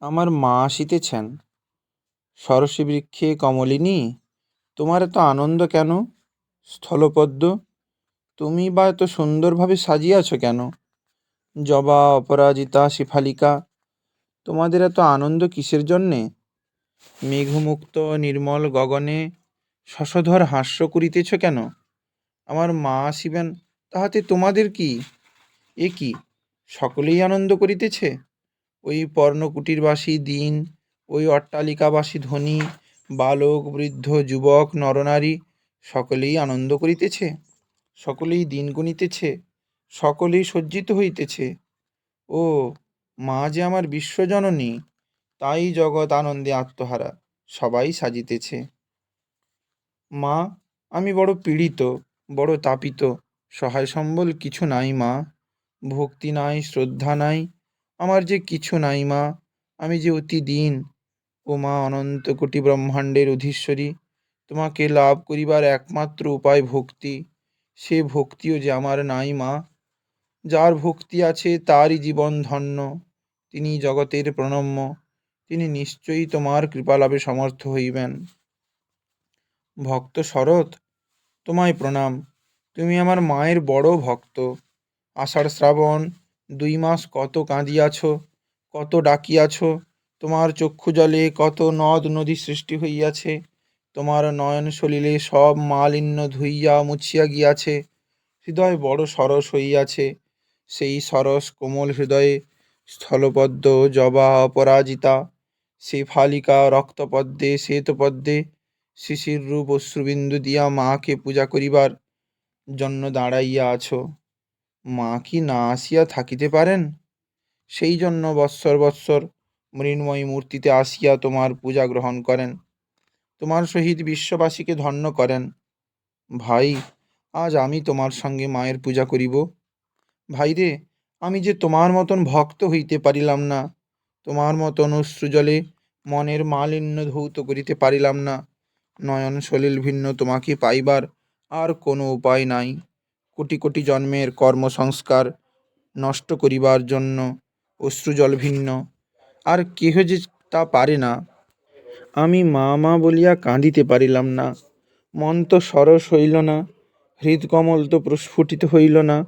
আমার মা আসিতেছেন। সরসী বৃক্ষে কমলিনী, তোমার এত আনন্দ কেন? স্থলপদ্ম, তুমি বা এত সুন্দরভাবে সাজিয়াছ কেন? জবা, অপরাজিতা, শিফালিকা, তোমাদের এত আনন্দ কিসের জন্যে? মেঘমুক্ত, নির্মল গগনে শশধর হাস্য করিতেছ কেন? আমার মা আসিবেন, তাহাতে তোমাদের কি? এ কি, সকলেই আনন্দ করিতেছে? ওই পর্ণকুটিরবাসী দিন, ওই অট্টালিকাবাসী ধনী, বালক, বৃদ্ধ, যুবক, নরনারী, সকলেই আনন্দ করিতেছে, সকলেই দিন গুনিতেছে, সকলেই সজ্জিত হইতেছে। ও মা যে আমার বিশ্বজননী, তাই জগৎ আনন্দে আত্মহারা, সবাই সাজিতেছে। মা, আমি বড় পীড়িত, বড় তাপিত, সহায় সম্বল কিছু নাই মা, ভক্তি নাই, শ্রদ্ধা নাই আমার যে কিছু নাই, মা। আমি যে অতি দিন। ও মা, অনন্ত কোটি ব্রহ্মাণ্ডের অধীশ্বরী, তোমাকে লাভ করিবার একমাত্র উপায় ভক্তি। সে ভক্তিও যে আমার নাই, মা। যার ভক্তি আছে, তারই জীবন ধন্য। তিনি জগতের প্রণম্য। তিনি নিশ্চয়ই তোমার কৃপালাভে সমর্থ হইবেন। ভক্ত শরৎ, তোমায় প্রণাম। তুমি আমার মায়ের বড় ভক্ত। আষাঢ় শ্রাবণ দুই মাস কত কাঁদিয়াছ, কত ডাকিয়াছ, তোমার চক্ষু জলে কত নদ নদী সৃষ্টি হইয়াছে, তোমার নয়ন সলিলে সব মালিন্য ধুইয়া মুছিয়া গিয়াছে, হৃদয় বড় সরস হইয়াছে, সেই সরস কোমল হৃদয়ে স্থলপদ্ম জবা অপরাজিতা, সে ফালিকা রক্তপদ্মে, শ্বেতপদ্মে, শিশির রূপ অশ্রুবিন্দু দিয়া মাকে পূজা করিবার জন্য দাঁড়াইয়া আছো। মা কি না আসিয়া থাকিতে পারেন? সেই জন্য বৎসর বৎসর মৃন্ময়ী মূর্তিতে আসিয়া তোমার পূজা গ্রহণ করেন। তোমার সহিত বিশ্ববাসীকে ধন্য করেন। ভাই, আজ আমি তোমার সঙ্গে মায়ের পূজা করিব। ভাই রে, আমি যে তোমার মতন ভক্ত হইতে পারিলাম না, তোমার মতন অশ্রুজলে মনের মালিন্য ধৌত করিতে পারিলাম না, নয়ন সলিল ভিন্ন তোমাকে পাইবার আর কোনো উপায় নাই। কোটি কোটি জন্মের কর্মসংস্কার নষ্ট করিবার জন্য অশ্রুজল ভিন্ন। আর কেহ যে তা পারে না। আমি মা মা বলিয়া কাঁদিতে পারিলাম না। মন তো সরস হইল না। হৃদকমল তো প্রস্ফুটিত হইল না।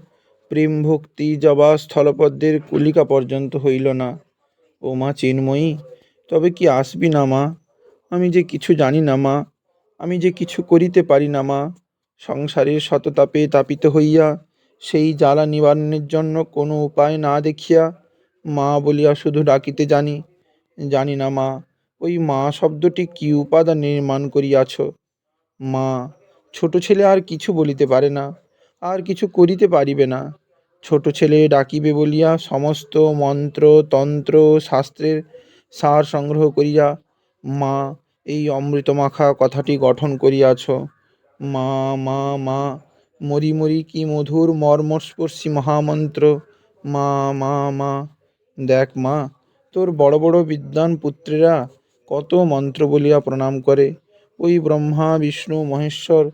প্রেম ভক্তি জবা স্থলপদ্মের কুলিকা পর্যন্ত হইল না। ও মা চিন্ময়ী, তবে কি আসবি না মা? আমি যে কিছু জানি না মা। আমি যে কিছু করিতে পারি না মা। সংসারের শততাপে তাপিত হইয়া সেই জ্বালা নিবারণের জন্য কোনো উপায় না দেখিয়া মা বলিয়া, শুধু ডাকিতে জানি জানি না মা, ওই মা শব্দটি কি উপাদান নির্মাণ করিয়াছ? মা, ছোট ছেলে আর কিছু বলিতে পারে না, আর কিছু করিতে পারিবে না। ছোট ছেলে ডাকিবে বলিয়া সমস্ত মন্ত্র, তন্ত্র, শাস্ত্রের সার সংগ্রহ করিয়া, মা, এই অমৃতমাখা কথাটি গঠন করিয়াছ। মা মা মা, মরি মরি কি মধুর মর্মস্পর্শী মহামন্ত্র। মা মা মা, দেখ মা, তোর বড় বড় বিদ্বান পুত্রেরা কত মন্ত্র বলিয়া প্রণাম করে। ওই ব্রহ্মা, বিষ্ণু, মহেশ্বর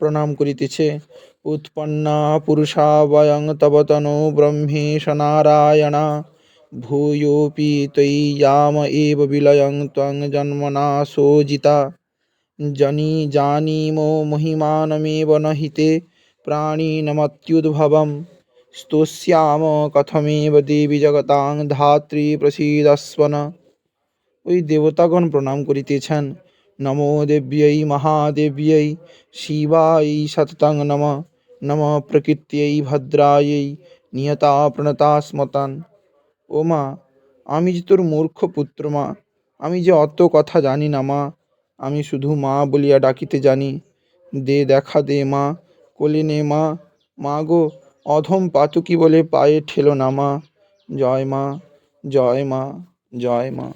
প্রণাম করিতেছে। উৎপন্না পুরুষা বয়ং তবতনো ব্রহ্মেশ নারায়ণা ভূয়োপি তৈয়াম এব বিলয়ং ত্বং জন্মনা সোজিতা জনি জানিম মহিমানমেব ন হিতে প্রাণিনমত্যুদ্ভবম স্তোষ্যাম কথমেব দেবী জগতাং ধাত্রী প্রসীদস্বন ওই দেবতাগণ প্রণাম করিতেছেন নমো দেব্যই মহাদেব্যই শিবাই সততং নম নম প্রকৃত্যই ভদ্রায়ই নিয়তা প্রণতা স্মতান ও মা আমি যে তোর মূর্খ পুত্র মা আমি যে অত কথা জানি না মা আমি শুধু মা বলিয়া ডাকিতে জানি, দে দেখা দে মা, কোলে নে মা মা গো, অধম পাতুকি বলে পায়ে ঠেলো না মা, জয় মা জয় মা জয় মা।